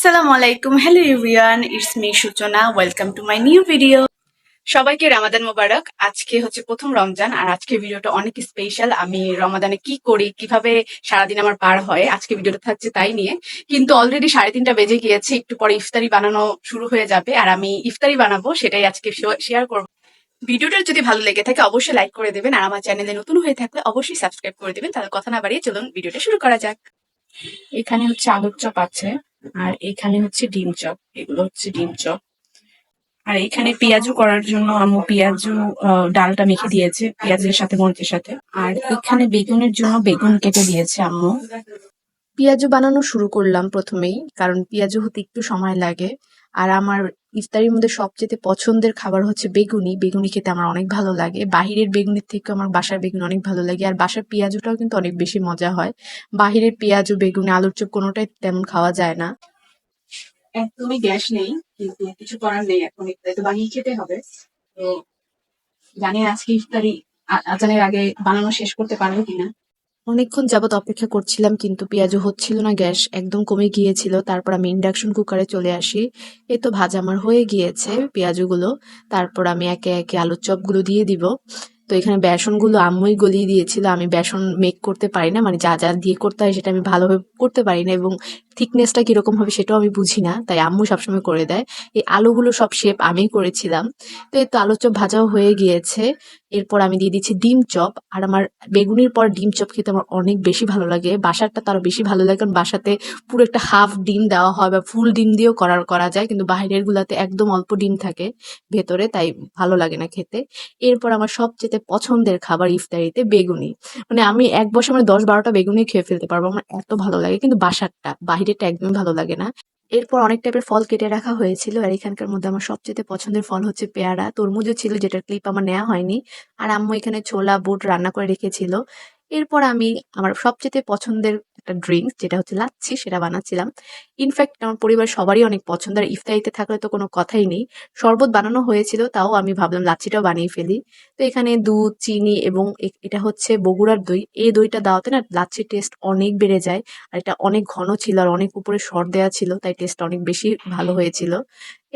আসসালামু আলাইকুম। Hello everyone it's me Suchana welcome to my new video সবাইকে রামাদান মোবারক। আজকে হচ্ছে প্রথম রমজান, আর আজকে ভিডিওটা অনেক স্পেশাল আমি রমাদানে কি করি, কীভাবে সারাদিন আমার পার হয়, আজকে ভিডিওটা থাকছে তাই নিয়ে। কিন্তু অলরেডি সাড়ে তিনটা বেজে গিয়েছে, একটু পরে ইফতারি বানানো শুরু হয়ে যাবে, আর আমি ইফতারি বানাবো, সেটাই আজকে শেয়ার করব। ভিডিওটা যদি ভালো লেগে থাকে, অবশ্যই লাইক করে দেবেন, আর আমার চ্যানেলে নতুন হয়ে থাকলে অবশ্যই সাবস্ক্রাইব করে দেবেন। তাহলে কথা না বাড়িয়ে চলুন, ভিডিওটা শুরু করা যাক। এখানে হচ্ছে আলুর চপ আছে। আর এখানে হচ্ছে ডিম চপ এগুলো হচ্ছে ডিম চপ। আর এখানে পেঁয়াজু করার জন্য আম্মু পেঁয়াজু আহ, ডালটা মেখে দিয়েছে পেঁয়াজের সাথে মরিচের সাথে। আর এখানে বেগুনের জন্য বেগুন কেটে দিয়েছে আম্মু। পেঁয়াজু বানানো শুরু করলাম প্রথমেই কারণ পেঁয়াজু হতে একটু সময় লাগে। আর আমার ইফতারির মধ্যে সবচেয়ে পছন্দের খাবার হচ্ছে বেগুনি। বেগুনি খেতে আমার অনেক ভালো লাগে। বাহিরের বেগুনির থেকে আমার বাসার বেগুন অনেক ভালো লাগে। আর বাসার পেঁয়াজুটাও কিন্তু অনেক বেশি মজা হয়। বাহিরের পেঁয়াজু বেগুনি, আলুর চপ কোনোটাই তেমন খাওয়া যায় না। একদমই গ্যাস নেই, কিন্তু কিছু করার নেই এখন ইফতারি তো বানিয়ে খেতে হবে। তো জানি আজকে ইফতারি আজানের আগে বানানো শেষ করতে পারব কিনা। অনেকক্ষণ যাবৎ অপেক্ষা করছিলাম, কিন্তু পেঁয়াজু হচ্ছিল না, গ্যাস একদম কমে গিয়েছিল। তারপর আমি ইন্ডাকশন কুকারে চলে আসি। এ তো ভাজা আমার হয়ে গিয়েছে পেঁয়াজগুলো। তারপর আমি একে একে আলুর চপগুলো দিয়ে দিব। তো এখানে বেসনগুলো আম্মুই গলিয়ে দিয়েছিল। আমি বেসন মেক করতে পারি না মানে যা যা দিয়ে করতে হয় সেটা আমি ভালোভাবে করতে পারি না এবং থিকনেসটা কীরকম হবে সেটাও আমি বুঝি না, তাই আম্মু সবসময় করে দেয়। এই আলুগুলো সব শেপ আমি করেছিলাম। তো এই তো আলুর চপ ভাজাও হয়ে গিয়েছে। এরপর আমি দিয়ে দিচ্ছি ডিম চপ, আর আমার বেগুনির পর ডিম চপ খেতে আমার অনেক বেশি ভালো লাগে। বাসারটা তারও বেশি ভালো লাগে, কারণ বাসাতে পুরো একটা হাফ ডিম দেওয়া হয় বা ফুল ডিম দিয়েও করার, করা যায়, কিন্তু বাইরের গুলাতে একদম অল্প ডিম থাকে ভেতরে, তাই ভালো লাগে না খেতে। এরপর আমার সবচেয়ে পছন্দের খাবার ইফতারিতে বেগুনি। মানে আমি এক বছর মানে দশ বারোটা বেগুনি খেয়ে ফেলতে পারব, আমার এত ভালো লাগে, কিন্তু বাসারটা বাহিরেরটা একদমই ভালো লাগে না। এরপর অনেক টাইপের ফল কেটে রাখা হয়েছিল। আর এখানকার মধ্যে আমার সবচেয়ে পছন্দের ফল হচ্ছে পেয়ারা। তরমুজও ছিল, যেটার ক্লিপ আমার নেওয়া হয়নি। আর আম্মু এখানে ছোলা, বুট রান্না করে রেখেছিল। এরপর আমি আমার সবচেয়ে পছন্দের একটা ড্রিঙ্কস যেটা হচ্ছে লাচ্ছি, সেটা বানাচ্ছিলাম। ইনফ্যাক্ট আমার পরিবার সবারই অনেক পছন্দ। আর ইফতারিতে থাকলে তো কোনো কথাই নেই। শরবত বানানো হয়েছিল, তাও আমি ভাবলাম লাচ্ছিটাও বানিয়ে ফেলি। তো এখানে দুধ, চিনি এবং এটা হচ্ছে বগুড়ার দই। এই দইটা দাওয়াতে না লাচ্ছির টেস্ট অনেক বেড়ে যায়। আর এটা অনেক ঘন ছিল আর অনেক উপরে সর দেওয়া ছিল, তাই টেস্ট অনেক বেশি ভালো হয়েছিল।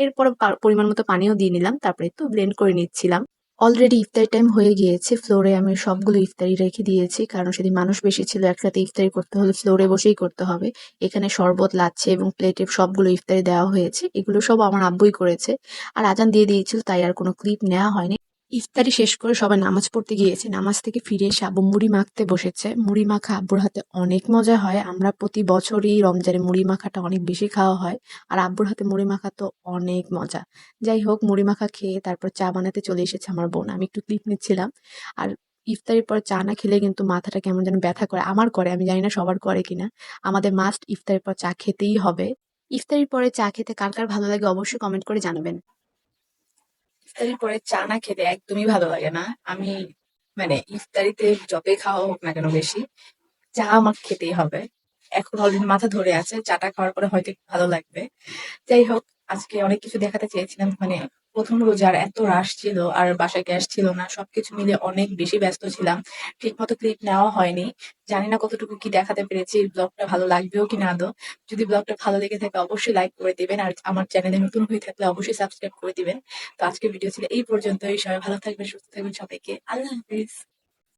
এরপর পরিমাণ মতো পানিও দিয়ে নিলাম। তারপরে একটু ব্লেন্ড করে নিচ্ছিলাম। অলরেডি ইফতারি টাইম হয়ে গিয়েছে ফ্লোরে আমি সবগুলো ইফতারি রেখে দিয়েছি। কারণ সেদিন মানুষ বেশি ছিল, একসাথে ইফতারি করতে হলে ফ্লোরে বসেই করতে হবে। এখানে শরবত, লাচ্ছে এবং প্লেটে সবগুলো ইফতারি দেওয়া হয়েছে। এগুলো সব আমার আব্বুই করেছে। আর আজান দিয়ে দিয়েছিল, তাই আর কোনো ক্লিপ নেওয়া হয়নি। ইফতারি শেষ করে সবাই নামাজ পড়তে গিয়েছে। নামাজ থেকে ফিরে এসে আব্বু মুড়ি মাখতে বসেছে। মুড়ি মাখা আব্বুর হাতে অনেক মজা হয়। আমরা প্রতি বছরই রমজানে মুড়ি মাখাটা অনেক বেশি খাওয়া হয়। আর আব্বুর হাতে মুড়ি মাখা তো অনেক মজা। যাই হোক, মুড়ি মাখা খেয়ে তারপর চা বানাতে চলে এসেছে আমার বোন। আমি একটু ক্লিপ নিচ্ছিলাম। আর ইফতারির পর চা না খেলে কিন্তু মাথাটা কেমন যেন ব্যথা করে। আমার করে, আমি জানি না সবার করে কিনা। আমাদের মাস্ট ইফতারির পর চা খেতেই হবে। ইফতারির পরে চা খেতে কার কার ভালো লাগে অবশ্যই কমেন্ট করে জানাবেন। ইফতারির পরে চা না খেতে একদমই ভালো লাগে না। আমি মানে ইফতারিতে যতই খাওয়া হোক না কেন বেশি, চা আমার খেতেই হবে। এখন অলরেডি মাথা ধরে আছে, চাটা খাওয়ার পরে হয়তো ভালো লাগবে। যাই হোক আজকে অনেক কিছু দেখাতে চেয়েছিলাম মানে প্রথম রোজার এত রাশ ছিল আর বাসায় গ্যাস ছিল না, সবকিছু মিলে অনেক বেশি ব্যস্ত ছিলাম। ঠিক মতো ক্লিপ নেওয়া হয়নি। জানি না কতটুকু কি দেখাতে পেরেছি ব্লগটা ভালো লাগবেও কি না আদৌ। যদি ব্লগটা ভালো লেগে থাকে অবশ্যই লাইক করে দিবেন আর আমার চ্যানেলে নতুন হয়ে থাকলে অবশ্যই সাবস্ক্রাইব করে দিবেন। তো আজকের ভিডিও ছিল এই পর্যন্তই। সবাই ভালো থাকবেন, সুস্থ থাকবেন সবাইকে। আল্লাহ হাফিজ।